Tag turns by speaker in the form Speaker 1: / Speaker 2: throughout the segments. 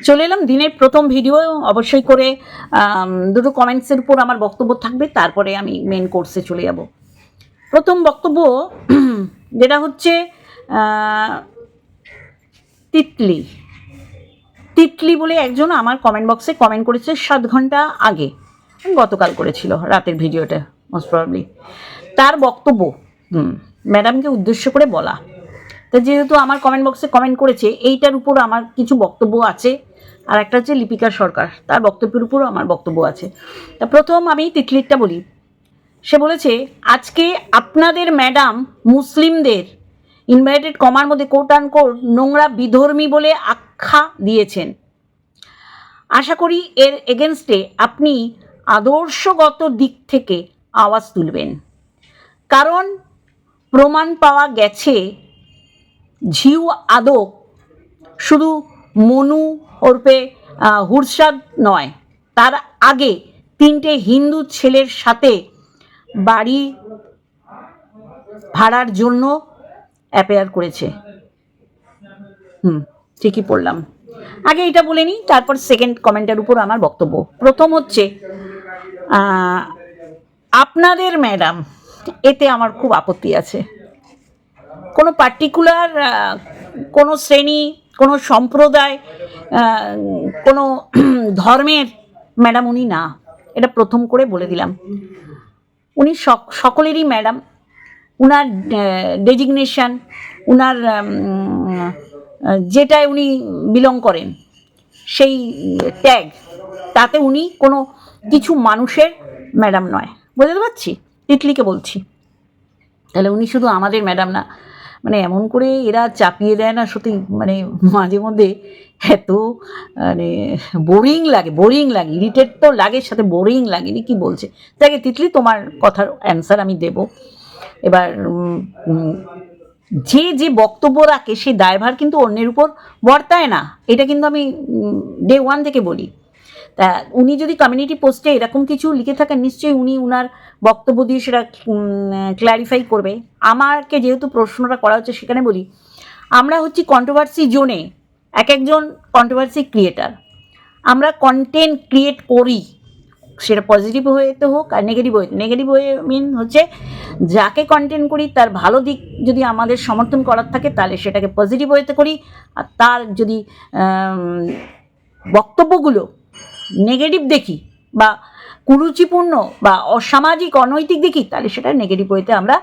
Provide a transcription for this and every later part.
Speaker 1: চলে এলাম দিনের প্রথম ভিডিও অবশ্যই করে দুটো কমেন্টসের উপর আমার বক্তব্য থাকবে, তারপরে আমি মেন কোর্সে চলে যাব। প্রথম বক্তব্য, যেটা হচ্ছে তিতলি। তিতলি বলে একজন আমার কমেন্ট বক্সে কমেন্ট করেছে সাত ঘণ্টা আগে। গতকাল করেছিল, রাতের ভিডিওটা মোস্ট প্রবলি তার বক্তব্য, হুম ম্যাডামকে উদ্দেশ্য করে বলা। তো যেহেতু আমার কমেন্ট বক্সে কমেন্ট করেছে, এইটার উপর আমার কিছু বক্তব্য আছে। আর একটা হচ্ছে লিপিকা সরকার, তার বক্তব্যের উপরও আমার বক্তব্য আছে। তা প্রথম আমি তিতলিরটা বলি। সে বলেছে, আজকে আপনাদের ম্যাডাম মুসলিমদের ইনভাইটেড কমার মধ্যে কোট আন কোট নোংরা বিধর্মী বলে আখ্যা দিয়েছেন। আশা করি এর এগেনস্টে আপনি আদর্শগত দিক থেকে আওয়াজ তুলবেন। কারণ প্রমাণ পাওয়া গেছে ঝিউ আদক শুধু মনু ওরপে হুরসাদ নয়, তার আগে তিনটে হিন্দু ছেলের সাথে বাড়ি ভাড়ার জন্য অ্যাপেয়ার করেছে। হুম, ঠিকই পড়লাম আগে এটা বলে নিই, তারপর সেকেন্ড কমেন্টের উপর আমার বক্তব্য। প্রথম হচ্ছে আপনাদের ম্যাডাম এতে আমার খুব আপত্তি আছে। কোনো পার্টিকুলার কোনো শ্রেণি, কোনো সম্প্রদায় কোনো ধর্মের ম্যাডাম উনি না। এটা প্রথম করে বলে দিলাম। উনি সক- সকলেরই ম্যাডাম উনার ডেজিগনেশন উনার যেটায় উনি বিলং করেন, সেই ট্যাগ তাতে উনি কোনো কিছু মানুষের ম্যাডাম নয়। বুঝতে পারছি? তিতলিকে বলছি। তাহলে উনি শুধু আমাদের ম্যাডাম না মানে এমন করে এরা চাপিয়ে দেয় না, সত্যি মানে মাঝে মধ্যে এত মানে বোরিং লাগে বোরিং লাগে ইরিটেট তো লাগে, সাথে বোরিং লাগে নি কি বলছে? তাকে তিতলি, তোমার কথার অ্যান্সার আমি দেব। এবার যে যে বক্তব্য রাখে সেই দায়ভার কিন্তু অন্যের উপর বর্তায় না। এটা কিন্তু আমি ডে ওয়ান থেকে বলি। তা উনি যদি কমিউনিটি পোস্টে এরকম কিছু লিখে থাকেন, নিশ্চয়ই উনি উনার বক্তব্য দিয়ে সেটা ক্ল্যারিফাই করবে। আমাকে যেহেতু প্রশ্নটা করা হচ্ছে সেখানে বলি, আমরা হচ্ছি কন্ট্রোভার্সি জোনে এক একজন কন্ট্রোভার্সি ক্রিয়েটার আমরা কন্টেন্ট ক্রিয়েট করি, সেটা পজিটিভ হয়েতে হোক আর নেগেটিভ হয়ে নেগেটিভ হয়ে মিন হচ্ছে যাকে কন্টেন্ট করি, তার ভালো দিক যদি আমাদের সমর্থন করার থাকে, তাহলে সেটাকে পজিটিভ হয়েতে করি। আর তার যদি বক্তব্যগুলো নেগেটিভ দেখি বা কুরুচিপূর্ণ বা অসামাজিক, অনৈতিক দেখি, তাহলে সেটা নেগেটিভ ওয়েতে আমরা,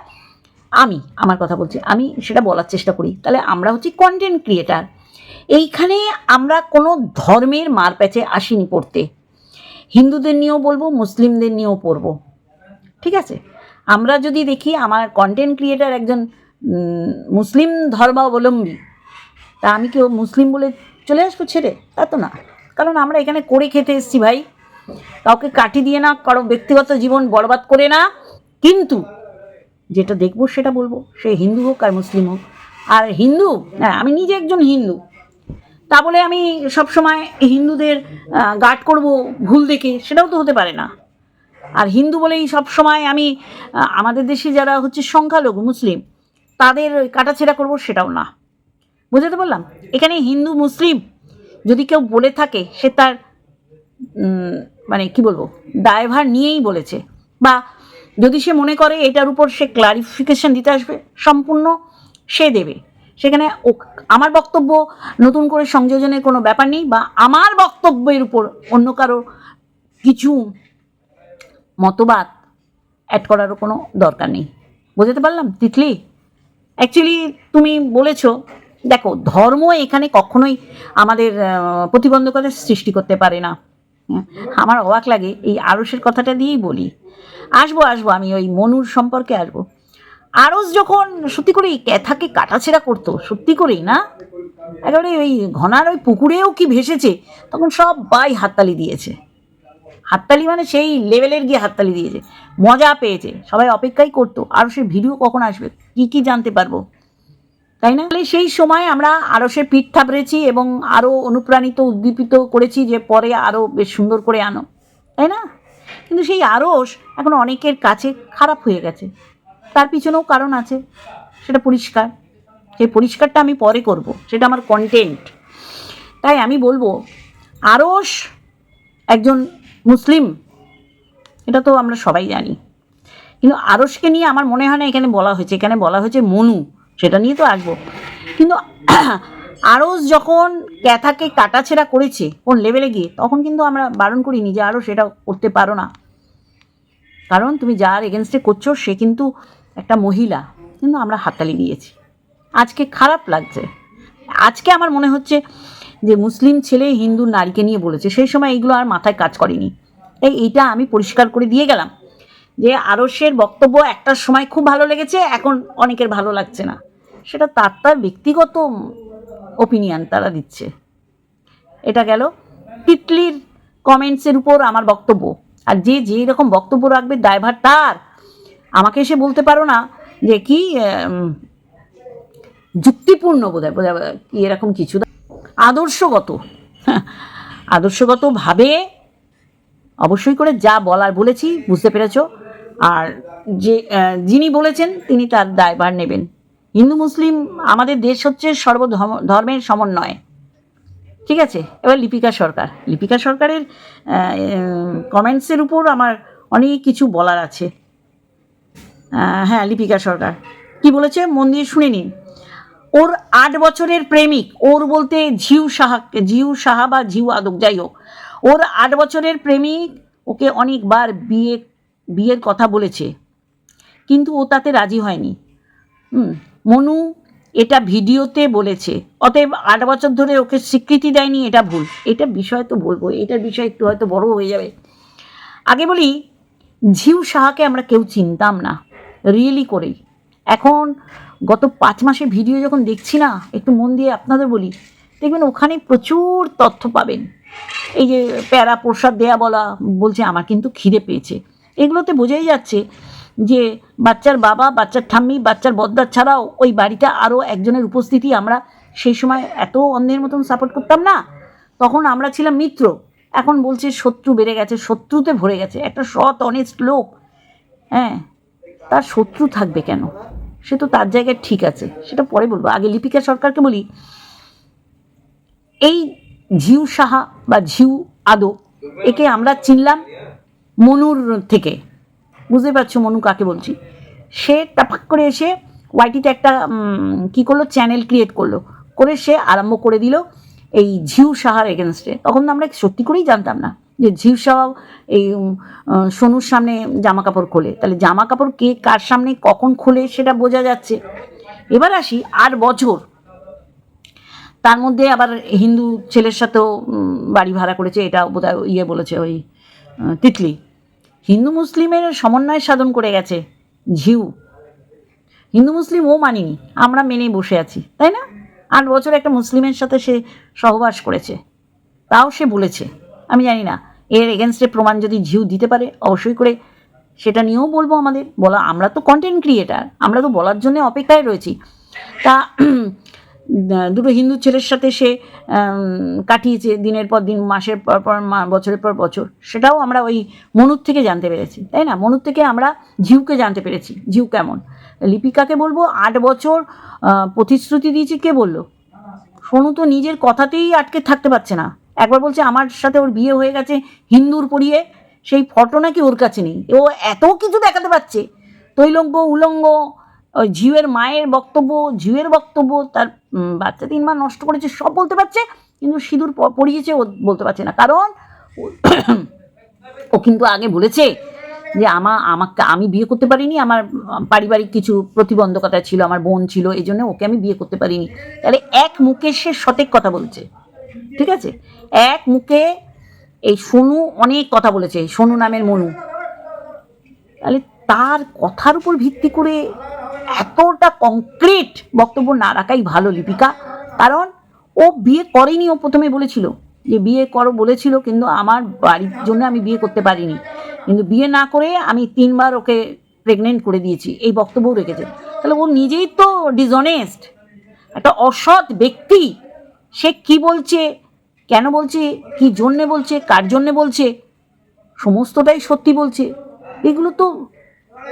Speaker 1: আমি, আমার কথা বলছি, আমি সেটা বলার চেষ্টা করি। তাহলে আমরা হচ্ছি কন্টেন্ট ক্রিয়েটার এইখানে আমরা কোনো ধর্মের মারপ্যাচে আসিনি পড়তে। হিন্দুদের নিয়েও বলব, মুসলিমদের নিয়েও পড়ব। ঠিক আছে? আমরা যদি দেখি আমার কন্টেন্ট ক্রিয়েটার একজন মুসলিম ধর্মাবলম্বী, তা আমি কেউ মুসলিম বলে চলে আসব ছেড়ে? তা তো না। কারণ আমরা এখানে করে খেতে এসেছি ভাই। কাউকে কাটি দিয়ে না, কারও ব্যক্তিগত জীবন বরবাদ করে না। কিন্তু যেটা দেখব সেটা বলব, সে হিন্দু হোক আর মুসলিম হোক। আর হিন্দু হ্যাঁ আমি নিজে একজন হিন্দু। তা বলে আমি সবসময় হিন্দুদের গার্ড করব ভুল দেখে, সেটাও তো হতে পারে না। আর হিন্দু বলেই সব সময় আমি আমাদের দেশে যারা হচ্ছে সংখ্যালঘু মুসলিম, তাদের কাটাছেড়া করব সেটাও না। বুঝতে পারলাম? এখানে হিন্দু, মুসলিম যদি কেউ বলে থাকে, সে তার মানে কি বলব, দায়ভার নিয়েই বলেছে। বা যদি সে মনে করে এটার উপর সে ক্লারিফিকেশন দিতে আসবে, সম্পূর্ণ সে দেবে। সেখানে আমার বক্তব্য নতুন করে সংযোজনের কোনো ব্যাপার নেই, বা আমার বক্তব্যের উপর অন্য কারও কিছু মতবাদ অ্যাড করারও কোনো দরকার নেই। বুঝতে পারলাম, তিতলি? অ্যাকচুয়ালি তুমি বলেছ দেখো ধর্ম এখানে কখনোই আমাদের প্রতিবন্ধকতার সৃষ্টি করতে পারে না। হ্যাঁ, আমার অবাক লাগে এই আরসের কথাটা দিয়েই বলি। আসব আসব আমি ওই মনুর সম্পর্কে আসব। আরস যখন সত্যি করেই ক্যাথাকে কাটাছেড়া করতো সত্যি করেই না? একেবারে ওই ঘনার ওই পুকুরেও কি ভেসেছে তখন সবাই হাততালি দিয়েছে। হাততালি মানে সেই লেভেলের গিয়ে হাততালি দিয়েছে। মজা পেয়েছে সবাই অপেক্ষাই করতো আরও সে ভিডিও কখন আসবে কি কি জানতে পারব? তাই না? তাহলে সেই সময় আমরা আরও সে পিঠ থাপড়েছি এবং আরও অনুপ্রাণিত, উদ্দীপিত করেছি যে পরে আরও বেশ সুন্দর করে আনো। তাই না? কিন্তু সেই আরস এখন অনেকের কাছে খারাপ হয়ে গেছে। তার পিছনেও কারণ আছে। সেটা পরিষ্কার। সেই পরিষ্কারটা আমি পরে করব। সেটা আমার কন্টেন্ট তাই আমি বলব আরস একজন মুসলিম। এটা তো আমরা সবাই জানি। কিন্তু আরসকে নিয়ে আমার মনে হয় না এখানে বলা হয়েছে। এখানে বলা হয়েছে মনু। সেটা নিয়ে তো আসব। কিন্তু আরস যখন ক্যাথাকে কাটাছেড়া করেছে কোন লেভেলে গিয়ে, তখন কিন্তু আমরা বারণ করিনি যে আরও সেটা করতে পারো না। কারণ তুমি যার এগেনস্টে করছ, সে কিন্তু একটা মহিলা। কিন্তু আমরা হাততালি দিয়েছি। আজকে খারাপ লাগছে। আজকে আমার মনে হচ্ছে যে মুসলিম ছেলে হিন্দু নারীকে নিয়ে বলেছে, সেই সময় এইগুলো আর মাথায় কাজ করেনি। তাই এইটা আমি পরিষ্কার করে দিয়ে গেলাম যে আরসের বক্তব্য একটার সময় খুব ভালো লেগেছে, এখন অনেকের ভালো লাগছে না। সেটা তার তার ব্যক্তিগত ওপিনিয়ন তারা দিচ্ছে। এটা গেল তিতলির কমেন্টসের উপর আমার বক্তব্য। আর যে যেই রকম বক্তব্য রাখবে ড্রাইভার তার। আমাকে এসে বলতে পারো না যে কি যুক্তিপূর্ণ বোধ হয় বোধ হয় কি এরকম কিছু আদর্শগত। আদর্শগতভাবে অবশ্যই করে যা বলার বলেছি, বুঝতে পেরেছ। আর যে যিনি বলেছেন তিনি তার দায়ভার নেবেন। হিন্দু মুসলিম আমাদের দেশ হচ্ছে সর্বধর্ম ধর্মের সমন্বয়। ঠিক আছে? এবার লিপিকা সরকার। লিপিকা সরকারের কমেন্টসের উপর আমার অনেক কিছু বলার আছে। হ্যাঁ লিপিকা সরকার। কি বলেছে? মন দিয়ে শুনে নিন। ওর আট বছরের প্রেমিক। ওর বলতে ঝিউ সাহা ঝিউ সাহা বা ঝিউ আদক যাই হোক। ওর আট বছরের প্রেমিক ওকে অনেকবার বিয়ে বিয়ের কথা বলেছে। কিন্তু ও তাতে রাজি হয়নি। হুম, মনু এটা ভিডিওতে বলেছে। অতএব আট বছর ধরে ওকে স্বীকৃতি দেয়নি, এটা ভুল। এটা বিষয় তো বলব, এটার বিষয় একটু হয়তো বড় হয়ে যাবে। আগে বলি, ঝিউ সাহাকে আমরা কেউ চিনতাম না রিয়েলি করেই। এখন গত পাঁচ মাসের ভিডিও যখন দেখছি না, একটু মন দিয়ে আপনাদের বলি, দেখবেন ওখানে প্রচুর তথ্য পাবেন। এই যে প্যারা প্রসাদ দেয়া বলা, বলছে আমার কিন্তু খিদে পেয়েছে। এগুলোতে বোঝাই যাচ্ছে যে বাচ্চার বাবা, বাচ্চার ঠাম্মি, বাচ্চার বদ্দার ছাড়াও ওই বাড়িতে আরও একজনের উপস্থিতি আমরা সেই সময় এত অন্যের মতন সাপোর্ট করতাম না। তখন আমরা ছিলাম মিত্র। এখন বলছে শত্রু বেড়ে গেছে, শত্রুতে ভরে গেছে। একটা সৎ অনেস্ট লোক। হ্যাঁ তার শত্রু থাকবে কেন? সে তো তার জায়গায় ঠিক আছে। সেটা পরে বলব। আগে লিপিকা সরকারকে বলি, এই ঝিউ সাহা বা ঝিউ আদো, একে আমরা চিনলাম মনুর থেকে। বুঝতে পারছ মনু কাকে বলছি? সে টাপাক করে এসে ওয়াইটিতে একটা কি করল? চ্যানেল ক্রিয়েট করল। করে সে আরম্ভ করে দিল এই ঝিউ সাহার এগেনস্টে তখন তো আমরা সত্যি করেই জানতাম না যে ঝিউ সাহা এই সোনুর সামনে জামা কাপড় খোলে। তাহলে জামা কাপড় কে কার সামনে কখন খোলে সেটা বোঝা যাচ্ছে। এবার আসি আট বছর। তার মধ্যে আবার হিন্দু ছেলের সাথেও বাড়ি ভাড়া করেছে। এটা বোধহয় ইয়ে বলেছে ওই তিতলি। হিন্দু মুসলিমের সমন্বয় সাধন করে গেছে। ঝিউ। হিন্দু মুসলিম ও মানিনি, আমরা মেনে বসে আছি, তাই না? আট বছর একটা মুসলিমের সাথে সে সহবাস করেছে। তাও সে বলেছে। আমি জানি না, এর এগেনস্টে প্রমাণ যদি ঝিউ দিতে পারে, অবশ্যই করে সেটা নিয়েও বলব আমাদের। বলা আমরা তো কন্টেন্ট ক্রিয়েটার আমরা তো বলার জন্য অপেক্ষায় রয়েছি। তা দুটো হিন্দু ছেলের সাথে সে কাটিয়েছে দিনের পর দিন, মাসের পর পর বছরের পর বছর। সেটাও আমরা ওই মনুর থেকে জানতে পেরেছি, তাই না? মনুর থেকে আমরা ঝিউকে জানতে পেরেছি, ঝিউ কেমন? লিপিকাকে বলব, আট বছর প্রতিশ্রুতি দিয়েছি, কে বলল? সোনু তো নিজের কথাতেই আটকে থাকতে পারছে না। একবার বলছে, আমার সাথে ওর বিয়ে হয়ে গেছে হিন্দুর পড়িয়ে সেই ফটো নাকি ওর কাছে নেই। ও এত কিছু দেখাতে পারছে। তৈলঙ্গ, উলঙ্গ ওই ঝিউয়ের মায়ের বক্তব্য ঝিউয়ের বক্তব্য, তার বাচ্চা তিন মা নষ্ট করেছে, সব বলতে পারছে, কিন্তু সিঁদুর প- পরিয়েছে ও বলতে পারছে না। কারণ ও কিন্তু আগে বলেছে যে আমা, আমাকে, আমি বিয়ে করতে পারিনি, আমার পারিবারিক কিছু প্রতিবন্ধকতা ছিল, আমার বোন ছিল, এই জন্য ওকে আমি বিয়ে করতে পারিনি। তাহলে এক মুখে সে সঠিক কথা বলছে, ঠিক আছে? এক মুখে এই সোনু অনেক কথা বলেছে, সোনু নামের মনু। তাহলে তার কথার উপর ভিত্তি করে এতটা কংক্রিট বক্তব্য না রাখাই ভালো, লিপিকা। কারণ ও বিয়ে করেনি, ও প্রথমে বলেছিল যে বিয়ে করো বলেছিল, কিন্তু আমার বাড়ির জন্য আমি বিয়ে করতে পারিনি। কিন্তু বিয়ে না করে আমি তিনবার ওকে প্রেগনেন্ট করে দিয়েছি, এই বক্তব্যও রেখেছে। তাহলে ও নিজেই তো ডিসঅনেস্ট একটা অসৎ ব্যক্তি। সে কি বলছে, কেন বলছে, কি জন্যে বলছে, কার জন্যে বলছে, সমস্তটাই সত্যি বলছে। এগুলো তো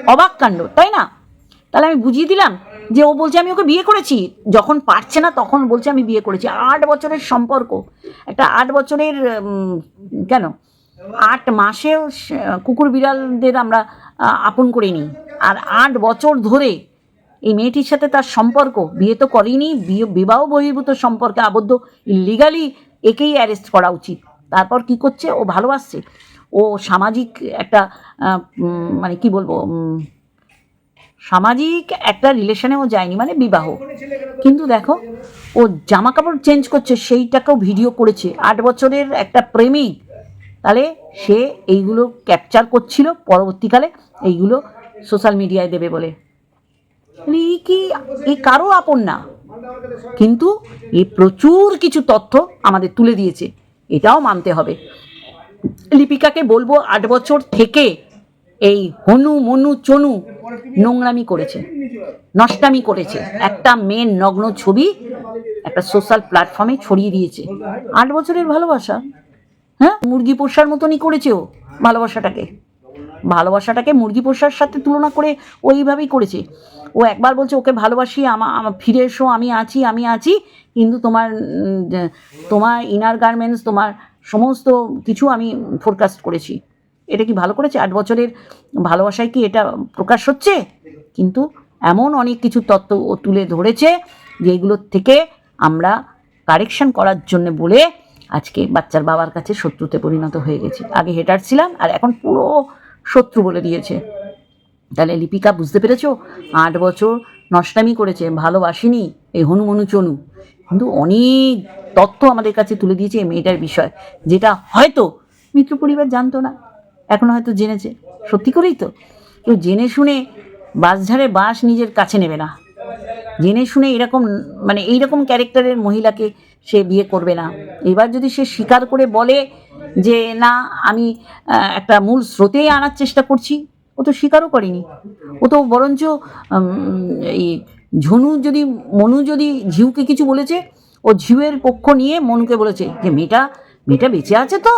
Speaker 1: অবাক কাণ্ড, তাই না? তাহলে আমি বুঝিয়ে দিলাম যে ও বলছে আমি ওকে বিয়ে করেছি। যখন পারছে না তখন বলছে আমি বিয়ে করেছি। আট বছরের সম্পর্ক। একটা আট বছরের কেন? আট মাসেও কুকুর বিড়ালদের আমরা আপন করে নিই আর আট বছর ধরে এই মেয়েটির সাথে তার সম্পর্ক। বিয়ে তো করেনি বিবাহ বহির্ভূত সম্পর্কে আবদ্ধ লিগালি একেই অ্যারেস্ট করা উচিত। তারপর কি করছে? ও ভালোবাসছে। ও সামাজিক একটা মানে কি বলব সামাজিক একটা রিলেশনেও যায়নি মানে বিবাহ। কিন্তু দেখো, ও জামা কাপড় চেঞ্জ করছে, সেইটাকেও ভিডিও করেছে। আট বছরের একটা প্রেমিক। তাহলে সে এইগুলো ক্যাপচার করছিল, পরবর্তীকালে এইগুলো সোশ্যাল মিডিয়ায় দেবে বলে। তাহলে এই কি, এই কারও আপন না। কিন্তু এ প্রচুর কিছু তথ্য আমাদের তুলে দিয়েছে। এটাও মানতে হবে। লিপিকাকে বলব, আট বছর থেকে এই হনু মনু চনু নোংরামি করেছে, নষ্টামি করেছে। একটা মেয়ের নগ্ন ছবি একটা সোশ্যাল প্ল্যাটফর্মে ছড়িয়ে দিয়েছে। আট বছরের ভালোবাসা হ্যাঁ? মুরগি পোষার মতনই করেছে ও ভালোবাসাটাকে। ভালোবাসাটাকে মুরগি পোষার সাথে তুলনা করে ওইভাবেই করেছে। ও একবার বলছে, ওকে ভালোবাসি, আমা, আমা- ফিরে এসো, আমি আছি আমি আছি, কিন্তু তোমার তোমার ইনার গার্মেন্টস তোমার সমস্ত কিছু আমি ফোরকাস্ট করেছি। এটা কি ভালো করেছে? আট বছরের ভালোবাসায় কি এটা প্রকাশ হচ্ছে? কিন্তু এমন অনেক কিছু তত্ত্ব ও তুলে ধরেছে যেগুলোর থেকে আমরা কারেকশন করার জন্য বলে আজকে বাচ্চার বাবার কাছে শত্রুতে পরিণত হয়ে গেছে। আগে হেটার ছিলাম আর এখন পুরো শত্রু বলে দিয়েছে। তাহলে লিপিকা, বুঝতে পেরেছ? আট বছর নষ্টামি করেছে, ভালোবাসিনি এই হনুমনু চনু। কিন্তু অনেক তথ্য আমাদের কাছে তুলে দিয়েছে এই মেয়েটার বিষয়, যেটা হয়তো মিত্র পরিবার জানতো না। এখন হয়তো জেনেছে। সত্যি করেই তো? কেউ জেনে শুনে বাসঝাড়ে বাস নিজের কাছে নেবে না। জেনে শুনে এরকম মানে এইরকম ক্যারেক্টারের মহিলাকে সে বিয়ে করবে না। এবার যদি সে স্বীকার করে বলে যে, না, আমি একটা মূল স্রোতেই আনার চেষ্টা করছি। ও তো স্বীকারও করেনি। ও তো বরঞ্চ এই ঝনু যদি, মনু যদি ঝিউকে কিছু বলেছে, ও ঝিউয়ের পক্ষ নিয়ে মনুকে বলেছে যে, মেয়েটা মেয়েটা বেঁচে আছে তো?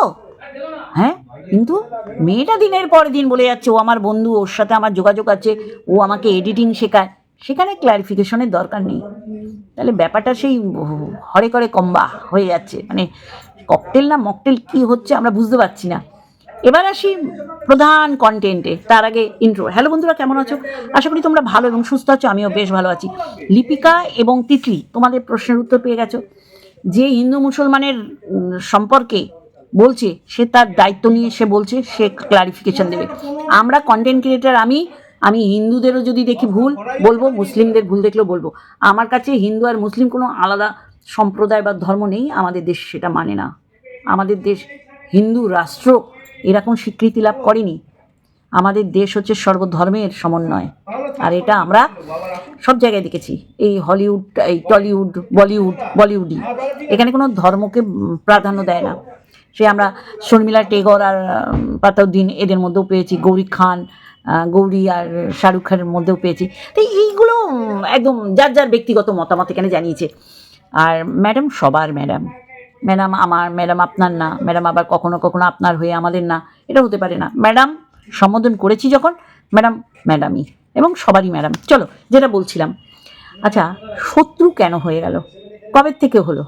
Speaker 1: হ্যাঁ? কিন্তু মেয়েটা দিনের পর দিন বলে যাচ্ছে, ও আমার বন্ধু, ওর সাথে আমার যোগাযোগ আছে, ও আমাকে এডিটিং শেখায়। সেখানে ক্লারিফিকেশনের দরকার নেই। তাহলে ব্যাপারটা সেই হরে করে কম্বা হয়ে যাচ্ছে। মানে ককটেল না মকটেল কি হচ্ছে আমরা বুঝতে পারছি না। এবার আসি প্রধান কন্টেন্টে তার আগে ইন্ট্রো হ্যালো বন্ধুরা, কেমন আছো? আশা করি তোমরা ভালো এবং সুস্থ আছো, আমিও বেশ ভালো আছি। লিপিকা এবং তিতলি, তোমাদের প্রশ্নের উত্তর পেয়ে গেছো। যে হিন্দু মুসলমানের সম্পর্কে বলছে সে তার দায়িত্ব নিয়ে সে বলছে সে ক্লারিফিকেশন দেবে। আমরা কন্টেন্ট ক্রিয়েটার আমি আমি হিন্দুদেরও যদি দেখি ভুল বলব মুসলিমদের ভুল দেখলেও বলব। আমার কাছে হিন্দু আর মুসলিম কোনো আলাদা সম্প্রদায় বা ধর্ম নেই আমাদের দেশ সেটা মানে না। আমাদের দেশ হিন্দু রাষ্ট্র এরকম স্বীকৃতি লাভ করেনি। আমাদের দেশ হচ্ছে সর্বধর্মের সমন্বয়। আর এটা আমরা সব জায়গায় দেখেছি। এই হলিউড এই টলিউড বলিউড বলিউডই। এখানে কোনো ধর্মকে প্রাধান্য দেয় না। সে আমরা শর্মিলা টেগর আর পাতাউদ্দিন এদের মধ্যেও পেয়েছি, গৌরী খান গৌরী আর শাহরুখ খানের মধ্যেও পেয়েছি। তো এইগুলো একদম যার যার ব্যক্তিগত মতামত এখানে জানিয়েছে। আর ম্যাডাম সবার ম্যাডাম। ম্যাডাম আমার, ম্যাডাম আপনার না, ম্যাডাম আবার কখনো কখনো আপনার হয়ে আমাদের না এটা হতে পারে না। ম্যাডাম, সম্বোধন করেছি যখন, ম্যাডাম ম্যাডামই এবং সবারই ম্যাডাম। চলো, যেটা বলছিলাম। আচ্ছা শত্রু কেন হয়ে গেল? কবের থেকে হলো?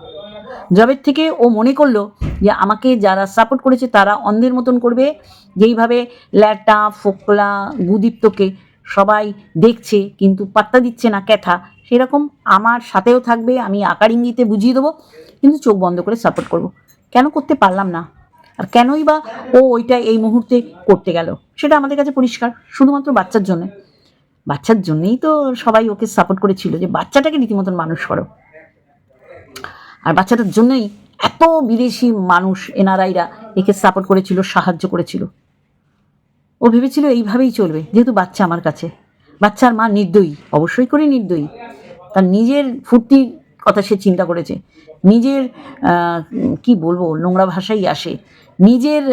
Speaker 1: জবের থেকে ও মনে করল যে আমাকে যারা সাপোর্ট করেছে তারা অন্ধের মতন করবে। যেইভাবে ল্যাটা, ফোকলা, গুদীপ্তকে সবাই দেখছে কিন্তু পাত্তা দিচ্ছে না ক্যাথা, সেরকম আমার সাথেও থাকবে, আমি আকার ইঙ্গিতে বুঝিয়ে দেবো, কিন্তু চোখ বন্ধ করে সাপোর্ট করব। কেন করতে পারলাম না? আর কেনই বা ও ওইটা এই মুহূর্তে করতে গেল? সেটা আমাদের কাছে পরিষ্কার, শুধুমাত্র বাচ্চার জন্য। বাচ্চার জন্যই তো সবাই ওকে সাপোর্ট করেছিল যে বাচ্চাটাকে রীতিমতন মানুষ করো। আর বাচ্চাটার জন্যই এত বিদেশি মানুষ, এনআরআইরা একে সাপোর্ট করেছিল, সাহায্য করেছিল। ও ভেবেছিল এইভাবেই চলবে, যেহেতু বাচ্চা আমার কাছে। বাচ্চার মা নির্দয়ী, অবশ্যই করে নির্দয়ী। তার নিজের ফুর্তির কথা সে চিন্তা করেছে। নিজের কি বলব, নোংরা ভাষাই আসে। নিজের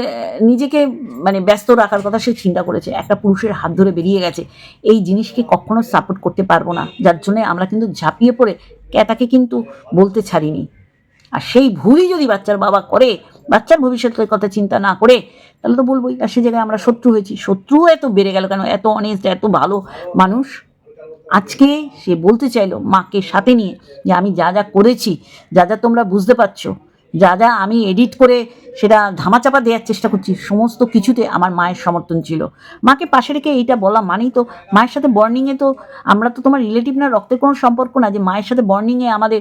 Speaker 1: নিজেকে মানে ব্যস্ত রাখার কথা সে চিন্তা করেছে। একটা পুরুষের হাত ধরে বেরিয়ে গেছে। এই জিনিসকে কখনো সাপোর্ট করতে পারব না। যার জন্য আমরা কিন্তু ঝাঁপিয়ে পড়ে ক্যাটাকে কিন্তু বলতে ছাড়িনি। আর সেই ভুলই যদি বাচ্চার বাবা করে, বাচ্চার ভবিষ্যতের কথা চিন্তা না করে, তাহলে তো বলবোই আর সে জায়গায় আমরা শত্রু হয়েছি। শত্রু এত বেড়ে গেল কেন? এত অনেস্ট এত ভালো মানুষ। আজকে সে বলতে চাইলো মাকে সাথে নিয়ে যে আমি যা যা করেছি, যা যা তোমরা বুঝতে পারছ যা যা আমি এডিট করে সেটা ধামাচাপা দেওয়ার চেষ্টা করছি, সমস্ত কিছুতে আমার মায়ের সমর্থন ছিল। মাকে পাশে রেখে এইটা বলা মানেই তো মায়ের সাথে বর্নিংয়ে তো আমরা তো তোমার রিলেটিভ না, রক্তের কোনো সম্পর্ক না যে মায়ের সাথে বর্নিংয়ে আমাদের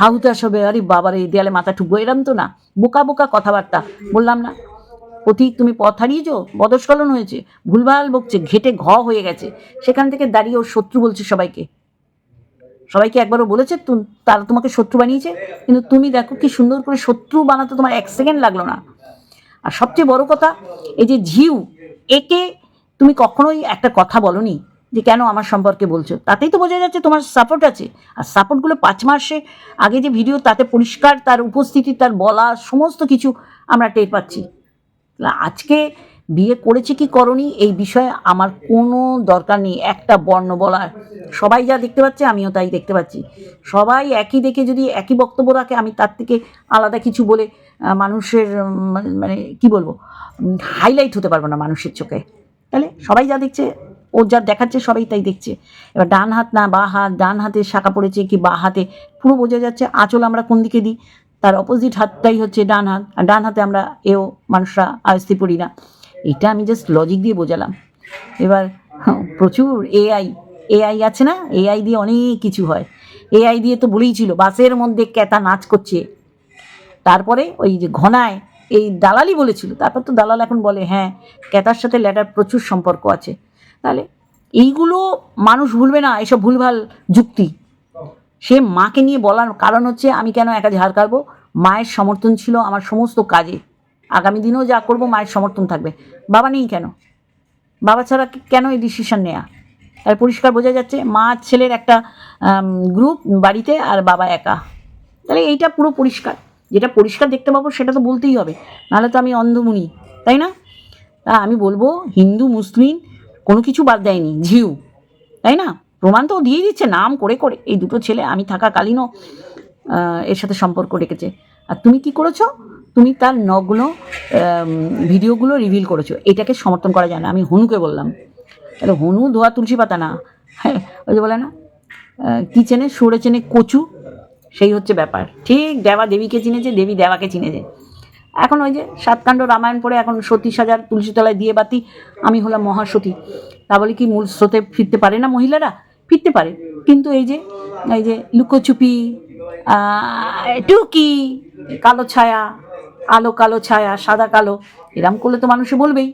Speaker 1: হাউতাস হবে আরে বাবারে, দেয়ালে মাথা ঠুকবো, এরম তো না। বোকা বোকা কথাবার্তা, বললাম না। পথিক, তুমি পথ হারিয়েছো? বদস্খলন হয়েছে। ভুলভাল বকছে, ঘেটে ঘ হয়ে গেছে। সেখান থেকে দাঁড়িয়ে ওর শত্রু বলছে সবাইকে। সবাইকে একবারও বলেছে তারা তোমাকে শত্রু বানিয়েছে, কিন্তু তুমি দেখো কি সুন্দর করে শত্রু বানাতে তোমার এক সেকেন্ড লাগল না। আর সবচেয়ে বড় কথা, এই যে ঝিউ, একে তুমি কখনোই একটা কথা বলনি যে কেন আমার সম্পর্কে বলছো। তাতেই তো বোঝা যাচ্ছে তোমার সাপোর্ট আছে। আর সাপোর্টগুলো পাঁচ মাসে আগে যে ভিডিও তাতে পরিষ্কার তার উপস্থিতি, তার বলা, সমস্ত কিছু আমরা টের পাচ্ছি। আজকে বিয়ে করেছে কি করনি? এই বিষয়ে আমার কোনো দরকার নেই। একটা বর্ণ বলার। সবাই যা দেখতে পাচ্ছে, আমিও তাই দেখতে পাচ্ছি। সবাই একই দেখে যদি একই বক্তব্য রাখে, আমি তার থেকে আলাদা কিছু বলে মানুষের মানে- মানে কি বলব? হাইলাইট হতে পারব না মানুষের চোখে। তাহলে সবাই যা দেখছে, ও যা দেখাচ্ছে, সবাই তাই দেখছে। এবার ডান হাত না, বা হাত, ডান হাতে শাখা পড়েছে কি বা হাতে, পুরো বোঝা যাচ্ছে আঁচল আমরা কোন দিকে দিই। তার অপোজিট হাতটাই হচ্ছে ডান হাত। আর ডান হাতে আমরা এও মানুষরা আয়স্তি পড়ি না। এটা আমি জাস্ট লজিক দিয়ে বোঝালাম। এবার হ্যাঁ, প্রচুর এআই এআই আছে না? এআই দিয়ে অনেক কিছু হয়। এআই দিয়ে তো বলেই ছিল বাসের মধ্যে ক্যাতা নাচ করছে। তারপরে ওই যে ঘনায় এই দালালি বলেছিল তারপর তো দালাল এখন বলে হ্যাঁ ক্যাতার সাথে ল্যাটার প্রচুর সম্পর্ক আছে। তাহলে এইগুলো মানুষ ভুলবে না এসব ভুলভাল যুক্তি। সে মাকে নিয়ে বলার কারণ হচ্ছে আমি কেন একা ঝাড় কাটবো? মায়ের সমর্থন ছিল আমার সমস্ত কাজে। আগামী দিনেও যা করব, মায়ের সমর্থন থাকবে। বাবা নেই কেন? বাবা ছাড়া কেন এই ডিসিশন নেওয়া তার পরিষ্কার বোঝা যাচ্ছে, মা আর ছেলের একটা গ্রুপ বাড়িতে আর বাবা একা। তাহলে এইটা পুরো পরিষ্কার। যেটা পরিষ্কার দেখতে পাবো সেটা তো বলতেই হবে। নাহলে তো আমি অন্ধমুনি, তাই না? তা আমি বলব, হিন্দু, মুসলিম কোনো কিছু বাদ দেয়নি ঝিউ তাই না? প্রমাণ তো দিয়ে দিচ্ছে নাম করে করে। এই দুটো ছেলে আমি থাকাকালীনও এর সাথে সম্পর্ক রেখেছে। আর তুমি কি করেছ? তুমি তার নগ্ন ভিডিওগুলো রিভিল করেছ। এটাকে সমর্থন করা যায় না। আমি হনুকে বললাম। তাহলে হনু ধোয়া তুলসী পাতা না। হ্যাঁ ওই যে বলে না আহ, কি চেনে? সরে চেনে কচু। সেই হচ্ছে ব্যাপার। ঠিক দেবা দেবীকে চিনেছে দেবী দেবাকে চিনেছে এখন ওই যে সাতকাণ্ড রামায়ণ পড়ে এখন সতী সাজার তুলসীতলায় দিয়ে বাতি আমি হলাম মহাসতী। তা বলে কি মূল স্রোতে ফিরতে পারে না মহিলারা? ফিরতে পারে। কিন্তু এই যে এই যে লুকোচুপি টুকি কালো ছায়া আলো কালো ছায়া, সাদা, কালো। এরম করলে তো মানুষে বলবেই।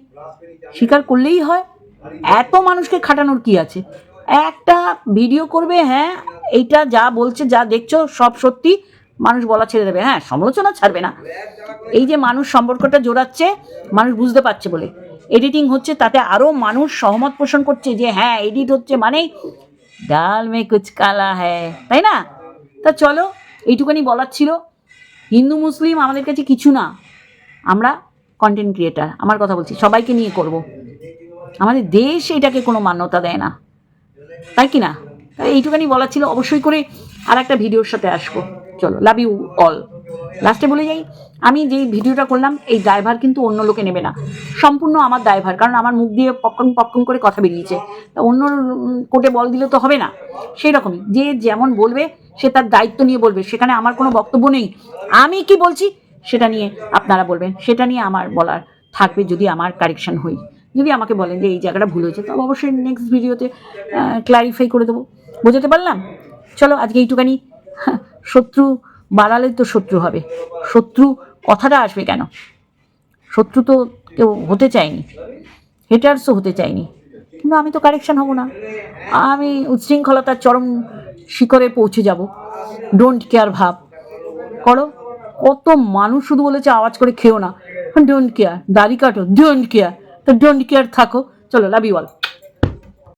Speaker 1: স্বীকার করলেই হয়। এত মানুষকে খাটানোর কি আছে? একটা ভিডিও করবে হ্যাঁ এইটা যা বলছে, যা দেখছ, সব সত্যি। মানুষ বলা ছেড়ে দেবে। হ্যাঁ সমালোচনা ছাড়বে না। এই যে মানুষ সম্পর্কটা জোড়াচ্ছে, মানুষ বুঝতে পারছে বলে। এডিটিং হচ্ছে, তাতে আরও মানুষ সহমত পোষণ করছে যে হ্যাঁ এডিট হচ্ছে মানেই ডাল মে কুচ কালা হ্যাঁ তাই না? তা চলো এইটুখানি বলার ছিল। হিন্দু, মুসলিম আমাদের কাছে কিছু না। আমরা কন্টেন্ট ক্রিয়েটার আমার কথা বলছি, সবাইকে নিয়ে করব। আমাদের দেশ এটাকে কোনো মান্যতা দেয় না। তাই কি না? এইটুখানি বলার ছিল, অবশ্যই করে আর একটা ভিডিওর সাথে আসব। চলো লাভ ইউ অল লাস্টে বলে যাই, আমি যে ভিডিওটা করলাম, এই ড্রাইভার কিন্তু অন্য লোকে নেবে না। সম্পূর্ণ আমার ড্রাইভার কারণ আমার মুখ দিয়ে পক্কন পক্কন করে কথা বেরিয়েছে। তা অন্য কোর্টে বল দিলে তো হবে না। সেই রকমই যে যেমন বলবে, সে তার দায়িত্ব নিয়ে বলবে। সেখানে আমার কোনো বক্তব্য নেই। আমি কি বলছি, সেটা নিয়ে আপনারা বলবেন। সেটা নিয়ে আমার বলার থাকবে যদি আমার কারেকশন হই। যদি আমাকে বলেন যে এই জায়গাটা ভুল হয়েছে, তবে অবশ্যই নেক্সট ভিডিওতে ক্ল্যারিফাই করে দেবো। বোঝাতে পারলাম? চলো, আজকে এইটুখানি শত্রু বাড়ালে তো শত্রু হবে। শত্রু কথাটা আসবে কেন? শত্রু তো কেউ হতে চায়নি। হেটার্সও হতে চায়নি। কিন্তু আমি তো কারেকশান হব না। আমি উচ্ছৃঙ্খলতার চরম শিখরে পৌঁছে যাব। ডোন্ট কেয়ার ভাব। করো। কত মানুষ শুধু বলেছে আওয়াজ করে খেও না। ডোন্ট কেয়ার দাড়ি কাটো। ডোন্ট কেয়ার তো ডোন্ট কেয়ার থাকো। চলো লাভ ইউ অল